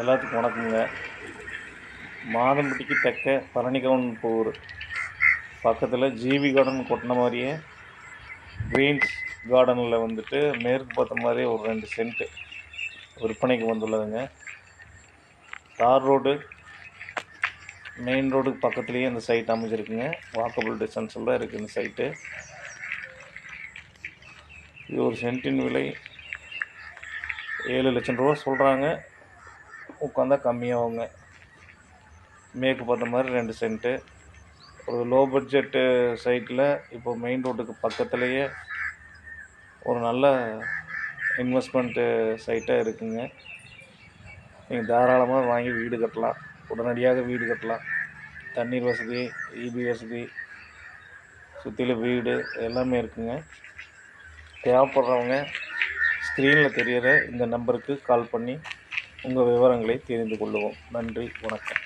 எல்லாத்துக்கும் வணக்கங்க மாதம்பட்டிக்கு தெற்க பரணிகவுன் போர். பக்கத்தில் ஜிவி கார்டன் கொட்டின மாதிரியே க்ரீன்ஸ் கார்டனில் வந்துட்டு மேற்கு பார்த்த மாதிரியே ஒரு ரெண்டு சென்ட்டு விற்பனைக்கு வந்துள்ளதுங்க. தார் ரோடு மெயின் ரோடுக்கு பக்கத்துலேயே இந்த சைட் அமைஞ்சிருக்குங்க. வாக்கபிள் டிஸ்டன்ஸில் தான் இருக்குது இந்த சைட்டு. இது ஒரு சென்ட்டின் விலை ஏழு லட்சம் ரூபா சொல்கிறாங்க உட்காந்தா கம்மியாகுங்க. மேற்கு பார்த்த மாதிரி ரெண்டு சென்ட்டு. ஒரு லோ பட்ஜெட்டு சைட்டில் இப்போ மெயின் ரோட்டுக்கு பக்கத்துலேயே ஒரு நல்ல இன்வெஸ்ட்மெண்ட்டு சைட்டாக இருக்குங்க. நீங்கள் தாராளமாக வாங்கி வீடு கட்டலாம். உடனடியாக வீடு கட்டலாம். தண்ணீர் வசதி இபி வசதி சுற்றிலும் வீடு எல்லாமே இருக்குங்க. தேவைப்படுறவங்க ஸ்க்ரீனில் தெரிகிற இந்த நம்பருக்கு கால் பண்ணி உங்கள் விவரங்களை தெரிந்து கொள்ளுவோம். நன்றி வணக்கம்.